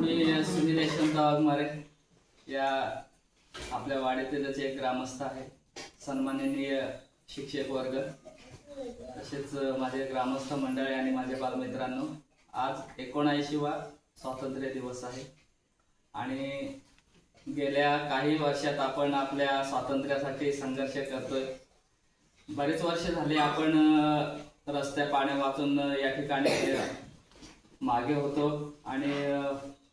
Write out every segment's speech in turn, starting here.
मी सुनील यशवंत वाघमारे. या आपल्या वाडीतीलच एक ग्रामस्थ आहे. सन्माननीय शिक्षक वर्ग. तसेच माझे ग्रामस्थ मंडळी आणि माझे बालमित्रांनो आज एकोणऐंशी वा स्वातंत्र्य दिवस आहे. आणि गेल्या काही वर्षात आपण आपल्या स्वातंत्र्यासाठी संघर्ष करतोय. बरेच वर्ष झाले आपण रस्त्या पाण्या वाचून या ठिकाणी मागे होतो आणि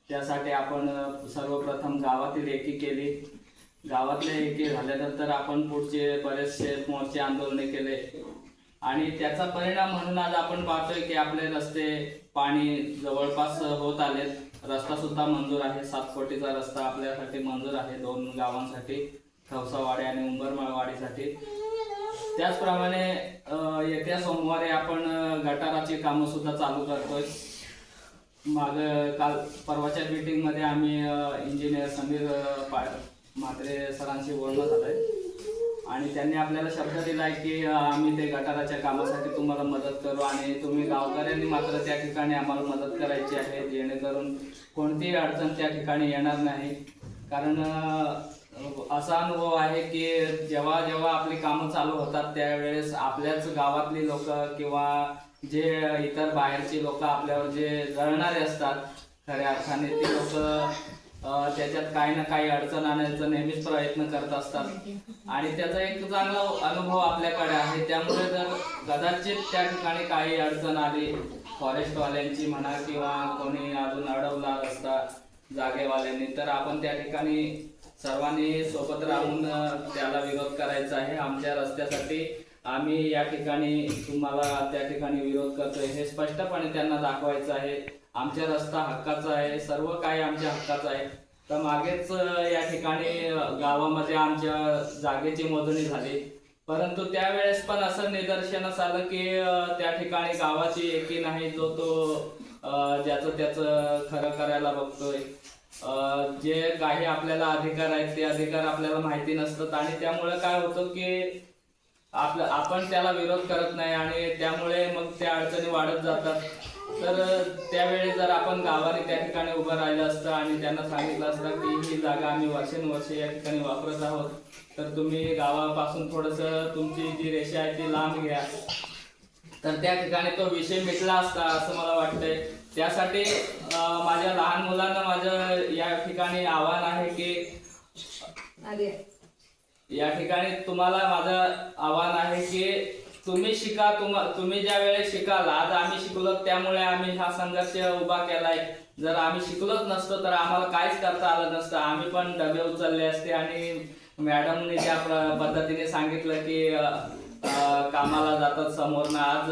त्यासाठी आपण सर्वप्रथम गावातील एकी केली. गावातले एकी झाल्यानंतर आपण पुढचे बरेचसे मोर्चे आंदोलने केले. आणि त्याचा परिणाम म्हणून आज आपण पाहतोय की आपले रस्ते पाणी जवळपास होत आलेत. रस्ता सुद्धा मंजूर आहे. सात कोटीचा रस्ता आपल्यासाठी मंजूर आहे दोन गावांसाठी खवसावाडी आणि उंबरमळवाडीसाठी. त्याचप्रमाणे येत्या सोमवारी आपण गटाराची कामं सुद्धा चालू करतोय. माग काल परवाच्या मीटिंगमध्ये आम्ही इंजिनियर समीर पा- म्हात्रे सरांशी बोलणं आहे आणि त्यांनी आपल्याला शब्द दिला आहे की आम्ही ते गटाराच्या कामासाठी तुम्हाला मदत करू आणि तुम्ही गावकऱ्यांनी मात्र त्या ठिकाणी आम्हाला मदत करायची आहे जेणेकरून कोणतीही अडचण त्या ठिकाणी येणार नाही. कारण असा अनुभव आहे की जेव्हा जेव्हा आपली कामं चालू होतात त्यावेळेस आपल्याच गावातली लोक किंवा जे इतर बाहेरची लोक आपल्यावर जे जळणारे असतात खऱ्या अर्थाने ते लोक त्याच्यात काही ना काही अडचण आणायचा नेहमीच प्रयत्न करत असतात. आणि त्याचा एक चांगला अनुभव आपल्याकडे आहे. त्यामुळे जर कदाचित त्या ठिकाणी काही अडचण आली फॉरेस्टवाल्यांची म्हणा किंवा कोणी अजून अडवला रस्ता जागेवाल्यांनी तर आपण त्या ठिकाणी सर्वांनी सोबत राहून त्याला विरोध करायचा आहे. आमच्या रस्त्यासाठी आम्ही या ठिकाणी तुम्हाला त्या ठिकाणी विरोध करतोय. हे स्पष्टपणे त्यांना दाखवायचं आहे. आमचा रस्ता हक्काचा आहे. सर्व काही आमच्या हक्काचं आहे. तर मागेच या ठिकाणी गावामध्ये आमच्या जागेची मोजणी झाली. परंतु त्यावेळेस पण असं निदर्शनास आलं की त्या ठिकाणी गावाची एकी नाही जो तो ज्याचं त्याचं खरं करायला बघतोय. जे काही आपल्याला अधिकार आहेत ते अधिकार आपल्याला माहिती नसतात आणि त्यामुळे काय होतं की आपलं आपण त्याला विरोध करत नाही आणि त्यामुळे मग त्या अडचणी वाढत जातात. तर त्यावेळी जर आपण गावाने त्या ठिकाणी उभं राहिलं असतं आणि त्यांना सांगितलं असतं की ही जागा आम्ही वर्षानुवर्षे या ठिकाणी वापरत आहोत तर तुम्ही गावापासून थोडंसं तुमची जी रेषा आहे ती लांब घ्या. तर त्या ठिकाणी तो विषय मिटला असता असं मला वाटतंय. त्यासाठी माझ्या लहान मुलांना माझं या ठिकाणी आव्हान आहे की या ठिकाणी तुम्हाला माझं आव्हान आहे की तुम्ही शिका तुम तुम्ही ज्या वेळेस शिकाल आज आम्ही शिकलो त्यामुळे आम्ही हा संघर्ष उभा केलाय. जर आम्ही शिकलोच नसतो तर आम्हाला काहीच करता आलं नसतं. आम्ही पण डबे उचलले असते आणि मॅडमने ज्या पद्धतीने सांगितलं की कामाला जातात समोरनं आज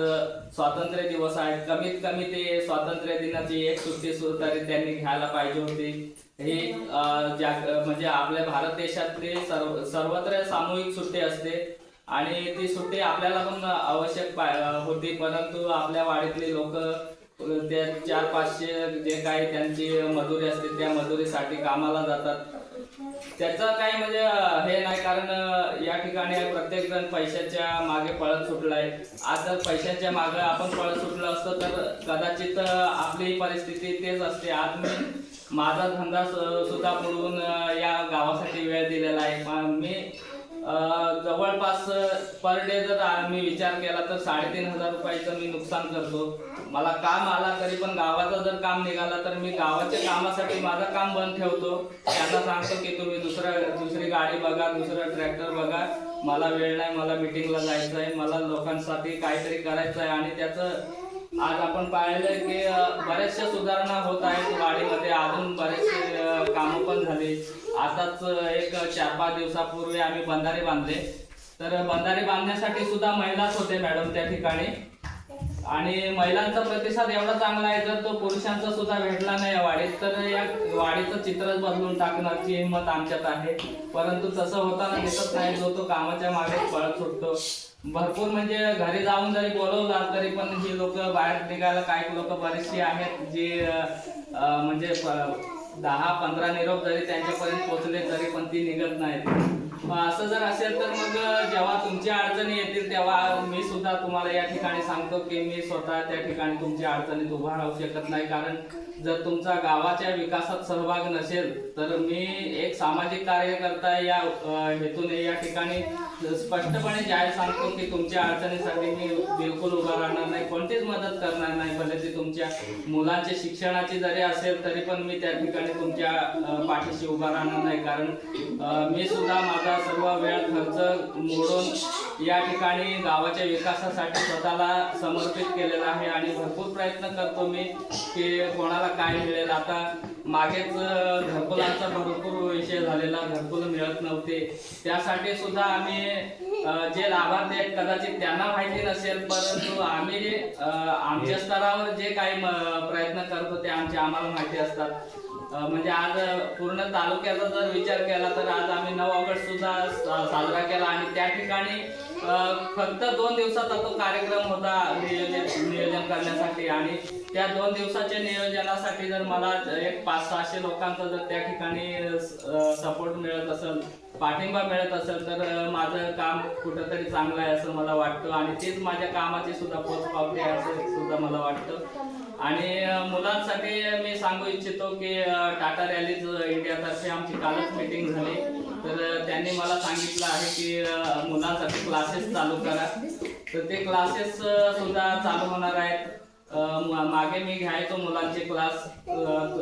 स्वातंत्र्य दिवस आहे. कमीत कमी ते स्वातंत्र्य दिनाची एक सुट्टी सुरू तरी त्यांनी घ्यायला पाहिजे होती. हे म्हणजे आपल्या भारत देशातली सर्व सर्वत्र सामूहिक सुट्टी असते. आणि ती सुट्टी आपल्याला पण आवश्यक पा- होती. परंतु आपल्या वाडीतली लोक त्या चार पाचशे जे काही त्यांची मजुरी असते त्या मजुरीसाठी कामाला जातात. त्याचं काही म्हणजे हे नाही कारण या ठिकाणी प्रत्येक जण पैशाच्या मागे पळत सुटलाय. आज जर पैशाच्या मागे आपण पळत सुटलो असतो तर कदाचित आपली परिस्थिती तेच असते. आज मी माझा धंदा सुद्धा बुडवून या गावासाठी वेळ दिलेला आहे. पण मी जवळपास पर डे जर मी विचार केला तर साडेतीन हजार रुपयाचं मी नुकसान करतो. मला काम आला तरी पण गावाचं जर काम निघालं तर मी गावाच्या कामासाठी माझं काम बंद ठेवतो. त्यांना सांगतो की तुम्ही दुसरं दुसरी गाडी बघा दुसरं ट्रॅक्टर बघा. मला वेळ नाही मला मिटिंगला जायचं आहे मला लोकांसाठी काहीतरी करायचं आहे आणि त्याचं आज आपण पाहिलं की बऱ्याचशा सुधारणा होत आहेत वाडीमध्ये. अजून बरेचसे काम कामं पण झाले. आताच एक चार पाच दिवसापूर्वी आम्ही बंधारे बांधले. तर बंधारे बांधण्यासाठी सुद्धा महिलाच होते मॅडम त्या ठिकाणी. आणि महिलांचा प्रतिसाद एवढा चांगला आहे जर तो पुरुषांचा सुद्धा भेटला नाही या वाडीत तर या वाडीचं चित्रच बदलून टाकण्याची हिंमत आमच्यात आहे. परंतु तसं होताना दिसत नाही जो तो कामाच्या मागे पळत सुटतो. भरपूर म्हणजे घरी जाऊन जरी बोलवला तरी पण ही लोक बाहेर निघायला काही लोक बरीचशी आहेत जी म्हणजे दहा पंधरा निरोप जरी त्यांच्यापर्यंत पोहोचले तरी पण ती निघत नाहीत. असं जर असेल तर मग जेव्हा तुमच्या अडचणी येतील तेव्हा मी सुद्धा तुम्हाला या ठिकाणी सांगतो की मी स्वतः त्या ठिकाणी तुमच्या अडचणीत उभा राहू शकत नाही. कारण जर तुमचा गावाच्या विकासात सहभाग नसेल तर मी एक सामाजिक कार्यकर्ता या हेतूने या ठिकाणी स्पष्टपणे जाहीर सांगतो की तुमच्या अडचणीसाठी मी बिलकुल उभा राहणार नाही कोणतीच मदत करणार नाही भले ते तुमच्या मुलांच्या शिक्षणाची जरी असेल तरी पण मी त्या ठिकाणी तुमच्या पाठीशी उभा राहणार नाही. कारण मी सुद्धा माझा सर्व वेळ खर्च मोडून या ठिकाणी गावाच्या विकासासाठी स्वतःला समर्पित केलेला आहे आणि भरपूर प्रयत्न करतो मी की कोणाला काय मिळेल. आता मागेच घरकुलांचा भरपूर विषय झालेला घरकुल मिळत नव्हते. त्यासाठी सुद्धा आम्ही जे लाभार्थी आहेत कदाचित त्यांना माहिती नसेल परंतु आम्ही आमच्या स्तरावर जे काही प्रयत्न करतो ते आमचे आम्हाला माहिती असतात. म्हणजे आज पूर्ण तालुक्याचा जर विचार केला तर आज आम्ही नऊ ऑगस्ट सुद्धा साजरा केला. आणि त्या ठिकाणी फक्त दोन दिवसाचा तो कार्यक्रम होता नियोजन नियोजन करण्यासाठी. आणि त्या दोन दिवसाच्या नियोजनासाठी जर मला एक पाच सहाशे लोकांचा जर त्या ठिकाणी सपोर्ट मिळत असेल पाठिंबा मिळत असेल तर माझं काम कुठंतरी चांगलं आहे असं मला वाटतं. आणि तीच माझ्या कामाची सुद्धा पोचपावती आहे असं सुद्धा मला वाटतं. आणि मुलांसाठी मी सांगू इच्छितो की टाटा रॅलीज इंडियातर्फे आमची कालच मीटिंग झाली. तर त्यांनी मला सांगितलं आहे की मुलांसाठी क्लासेस चालू करा. तर ते क्लासेस सुद्धा चालू होणार आहेत. मागे मी घ्यायचो मुलांचे क्लास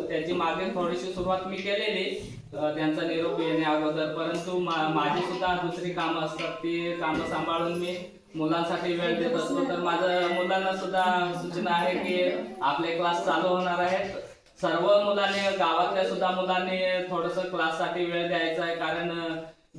त्याची मागे थोडीशी सुरुवात मी केलेली. त्यांचा निरोप येणे अगोदर. परंतु मा- माझी सुद्धा दुसरी कामं असतात. ती कामं सांभाळून मी मुलांसाठी वेळ देत असतो. तर माझं मुलांना सुद्धा सूचना आहे की आपले क्लास चालू होणार आहेत. सर्व मुलांनी गावातल्या सुद्धा मुलांनी थोडस क्लाससाठी वेळ द्यायचा आहे. कारण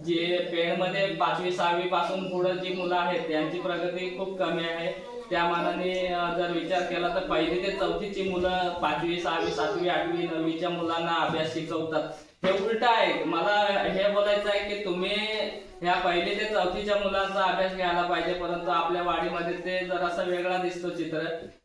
जे पेडमध्ये पाचवी सहावी पासून पुढे जी मुलं आहेत त्यांची प्रगती खूप कमी आहे. त्या मानाने जर विचार केला तर पहिली ते चौथीची मुलं पाचवी सहावी सातवी आठवी नववीच्या मुलांना अभ्यास शिकवतात. हे उलट आहे. मला हे बोलायचं आहे की तुम्ही ह्या पहिले ते चौथीच्या मुलांचा अभ्यास घ्यायला पाहिजे परंतु आपल्या वाडीमध्ये ते जरासा वेगळा दिसतो चित्र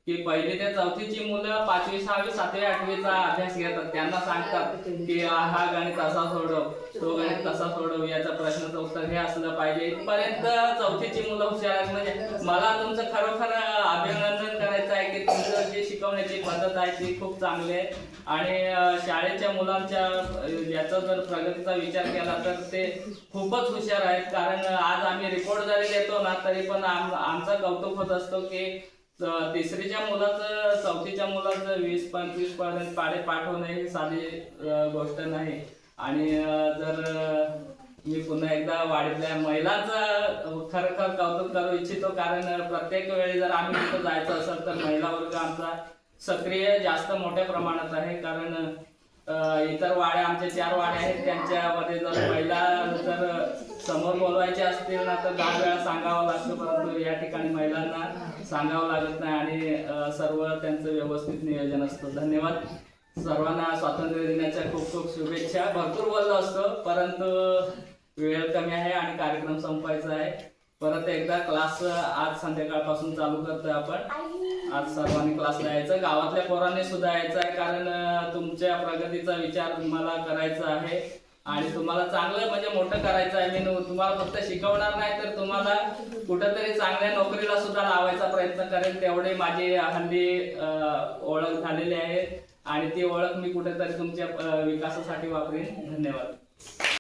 की पहिले ते चौथीची मुलं पाचवी सहावी सातवी आठवीचा अभ्यास घेतात. त्यांना सांगतात की हा गणित असा सोडव तो गणित तसा सोडव याचा प्रश्नाचं उत्तर हे असलं पाहिजे. इथपर्यंत चौथीची मुलं हुशार आहेत. म्हणजे मला तुमचं खरोखर अभिनंदन आहे की तुमचं जे शिकवण्याची पद्धत आहे ती खूप चांगली आहे. आणि शाळेच्या मुलांच्या याचा जर प्रगतीचा विचार केला तर ते खूपच हुशार आहेत. कारण आज आम्ही रिपोर्ट जरी देतो ना तरी पण आम आमचं कौतुक होत असतो की तिसरीच्या मुलाचं चौथीच्या मुलाचं वीस पंचवीसपर्यंत पाडे पाठवणं ही साधी गोष्ट नाही. आणि जर मी पुन्हा एकदा वाढीतल्या महिलांचं खरखर कौतुक करू इच्छितो कारण प्रत्येक वेळी जर आम्ही तिथं जायचं असेल तर महिला वर्ग आमचा सक्रिय जास्त मोठ्या प्रमाणात आहे. कारण इतर वाड्या आमचे चार वाड्या आहेत त्यांच्यामध्ये जर महिला जर समोर बोलवायचे असतील ना तर दहा वेळा सांगावं लागतं. परंतु या ठिकाणी महिलांना सांगावं लागत नाही आणि सर्व त्यांचं व्यवस्थित नियोजन असतं. धन्यवाद. सर्वांना स्वातंत्र्य दिनाच्या खूप खूप शुभेच्छा. भरपूर बोललो असतो परंतु वेळ कमी आहे आणि कार्यक्रम संपायचा आहे. परत एकदा क्लास आज संध्याकाळपासून चालू करतोय आपण. आज सर्वांनी क्लासला यायचं. गावातल्या पोरांनी सुद्धा यायचं आहे कारण तुमच्या प्रगतीचा विचार तुम्हाला करायचा आहे. आणि तुम्हाला चांगलं म्हणजे मोठं करायचं आहे. मी तुम्हाला फक्त शिकवणार नाही तर तुम्हाला कुठंतरी चांगल्या नोकरीला सुद्धा लावायचा प्रयत्न करेल तेवढे माझी हल्ली ओळख झालेली आहे. आणि ती ओळख मी कुठेतरी तुमच्या विकासासाठी वापरेन. धन्यवाद.